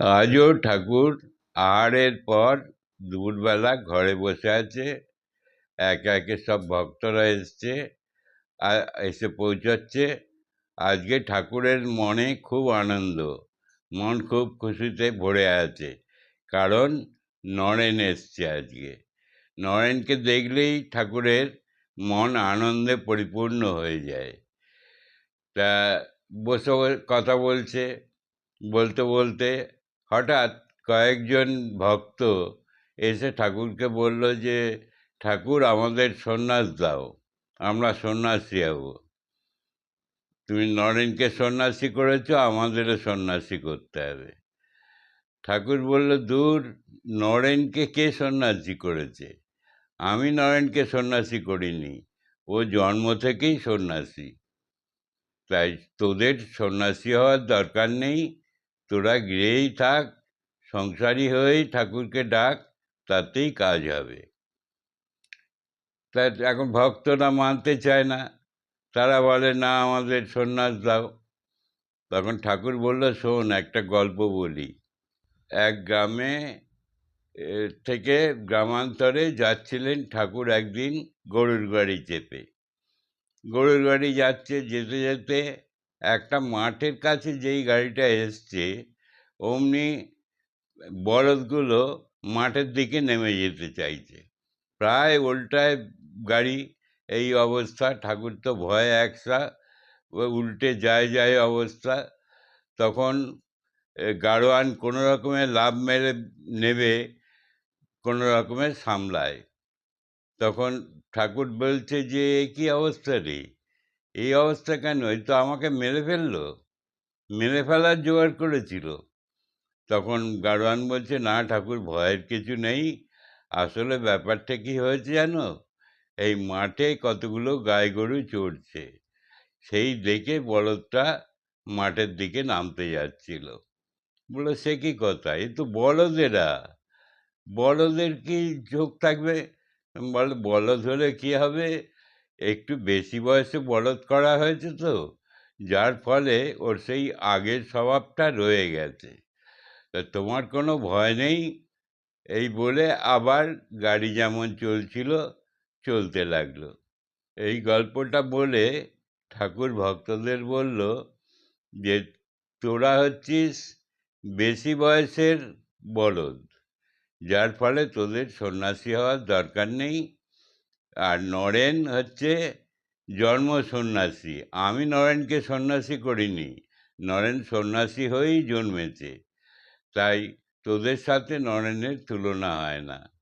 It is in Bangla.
আজও ঠাকুর আহারের পর দুপুরবেলা ঘরে বসে আছে, একে একে সব ভক্তরা এসছে এসে পৌঁছচ্ছে। আজকে ঠাকুরের মনে খুব আনন্দ, মন খুব খুশিতে ভরে আছে, কারণ নরেন এসছে আজকে। নরেনকে দেখলেই ঠাকুরের মন আনন্দে পরিপূর্ণ হয়ে যায়। তা বসে কথা বলছে, বলতে বলতে হঠাৎ কয়েকজন ভক্ত এসে ঠাকুরকে বলল যে, ঠাকুর, আমাদের সন্ন্যাস দাও, আমরা সন্ন্যাসী হব। তুমি নরেনকে সন্ন্যাসী করেছ, আমাদেরও সন্ন্যাসী করতে হবে। ঠাকুর বলল, দূর, নরেনকে কে সন্ন্যাসী করেছে? আমি নরেনকে সন্ন্যাসী করিনি, ও জন্ম থেকেই সন্ন্যাসী। তাই তোদের সন্ন্যাসী হওয়ার দরকার নেই তোরা গৃহেই থাক, সংসারী হয়েই ঠাকুরকে ডাক, তাতেই কাজ হবে। তা এখন ভক্তরা মানতে চায় না। তারা বলে, না, আমাদের সন্ন্যাস দাও। তখন ঠাকুর বলল, শোন, একটা গল্প বলি। এক গ্রামে থেকে গ্রামান্তরে যাচ্ছিলেন ঠাকুর একদিন গরুর গাড়ি চেপে। গরুর গাড়ি যাচ্ছে, যেতে যেতে একটা মাঠের কাছে যেই গাড়িটা এসছে, অমনি বলদগুলো মাঠের দিকে নেমে যেতে চাইছে। প্রায় উল্টায় গাড়ি এই অবস্থা, ঠাকুর তো ভয়ে একসা উল্টে যায় যায় অবস্থা। তখন গাড়োয়ান কোনো রকমে লাভ মেরে নেবে, কোনো রকমে সামলায়। তখন ঠাকুর বলছে যে কী অবস্থা রে? এই অবস্থা কেন? এই তো আমাকে মেরে ফেলল। মেরে ফেলার জোগাড় করেছিল। তখন গাড়োয়ান বলছে, না ঠাকুর, ভয়ের কিছু নেই। আসলে ব্যাপারটা কি হয়েছে জানো? এই মাঠে কতগুলো গাই গরু চড়ছে। সেই দেখে বলদটা মাঠের দিকে নামতে যাচ্ছিল। বলল সে কি কথা? এ তো বলদেরা। বলদের কি ঝোঁক থাকবে? বলে, বলদ হলে কী হবে? একটু বেশি বয়সে বলদ করা হয়েছে তো। যার ফলে ওর সেই আগের স্বভাবটা রয়ে গেছে। তা তোমার কোনো ভয় নেই? এই বলে আবার গাড়ি যেমন চলছিল, চলতে লাগল। এই গল্পটা বলে ঠাকুর ভক্তদের বলল যে, তোরা হচ্ছিস বেশি বয়সের বলদ, যার ফলে তোদের সন্ন্যাসী হওয়ার দরকার নেই। আর নরেন হচ্ছে জন্ম সন্ন্যাসী আমি নরেনকে সন্ন্যাসী করিনি। নরেন সন্ন্যাসী হয়েই জন্মেছে। তাই তোদের সাথে নরেনের তুলনা হয় না।